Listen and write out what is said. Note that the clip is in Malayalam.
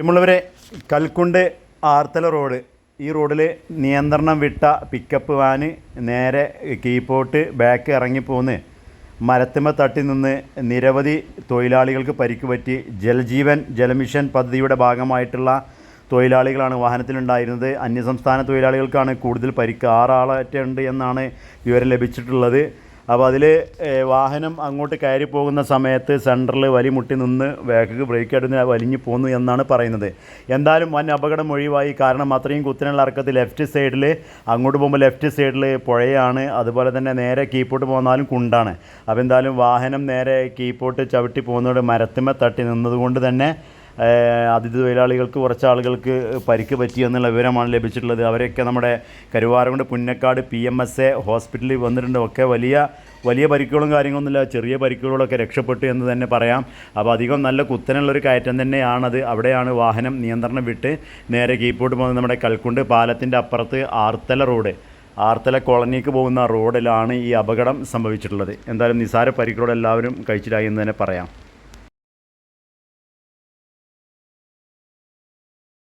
നമ്മളിവരെ കൽക്കുണ്ട് ആർത്തല റോഡ്. ഈ റോഡിൽ നിയന്ത്രണം വിട്ട പിക്കപ്പ് വാന് നേരെ കീപ്പോട്ട് ബാക്ക് ഇറങ്ങിപ്പോന്ന് മരത്തിമ തട്ടി നിന്ന് നിരവധി തൊഴിലാളികൾക്ക് പരിക്ക് പറ്റി. ജലജീവൻ ജലമിഷൻ പദ്ധതിയുടെ ഭാഗമായിട്ടുള്ള തൊഴിലാളികളാണ് വാഹനത്തിലുണ്ടായിരുന്നത്. അന്യസംസ്ഥാന തൊഴിലാളികൾക്കാണ് കൂടുതൽ പരിക്ക്. ആറാളറ്റുണ്ട് എന്നാണ് വിവരം ലഭിച്ചിട്ടുള്ളത്. അപ്പോൾ അതിൽ വാഹനം അങ്ങോട്ട് കയറി പോകുന്ന സമയത്ത് സെന്ററിൽ വലിമുട്ടി നിന്ന് വേഗക്ക് ബ്രേക്ക് എടുത്ത് വലിഞ്ഞു പോന്നു എന്നാണ് പറയുന്നത്. എന്തായാലും വൻ അപകടം ഒഴിവായി. കാരണം അത്രയും കുത്തിനുള്ള ഇറക്കത്തിൽ ലെഫ്റ്റ് സൈഡിൽ അങ്ങോട്ട് പോകുമ്പോൾ ലെഫ്റ്റ് സൈഡിൽ പുഴയാണ്. അതുപോലെ തന്നെ നേരെ കീപ്പോട്ട് പോന്നാലും കുണ്ടാണ്. അപ്പോൾ എന്തായാലും വാഹനം നേരെ കീപ്പോട്ട് ചവിട്ടി പോകുന്നതോടെ മരത്തുമ്മ തട്ടി നിന്നതുകൊണ്ട് തന്നെ അതിഥി തൊഴിലാളികൾക്ക് കുറച്ച് ആളുകൾക്ക് പരിക്ക് പറ്റി എന്നുള്ള വിവരമാണ് ലഭിച്ചിട്ടുള്ളത്. അവരെയൊക്കെ നമ്മുടെ Karuvarakundu Punnakkad P M S A ഹോസ്പിറ്റലിൽ വന്നിട്ടുണ്ട്. ഒക്കെ വലിയ വലിയ പരിക്കുകളും കാര്യങ്ങളൊന്നുമില്ല. ചെറിയ പരിക്കുകളൊക്കെ രക്ഷപ്പെട്ടു എന്ന് തന്നെ പറയാം. അപ്പോൾ അധികം നല്ല കുത്തനുള്ളൊരു കയറ്റം തന്നെയാണത്. അവിടെയാണ് വാഹനം നിയന്ത്രണം വിട്ട് നേരെ കീപ്പോട്ട് പോകുന്നത് നമ്മുടെ കൽക്കുണ്ട് പാലത്തിന്റെ അപ്പുറത്ത് ആർത്തല റോഡ്. ആർത്തല കോളനിക്ക് പോകുന്ന റോഡിലാണ് ഈ അപകടം സംഭവിച്ചിട്ടുള്ളത്. എന്തായാലും നിസാര പരിക്കുകളെല്ലാവരും കഴിച്ചിട്ടായി എന്ന് തന്നെ പറയാം.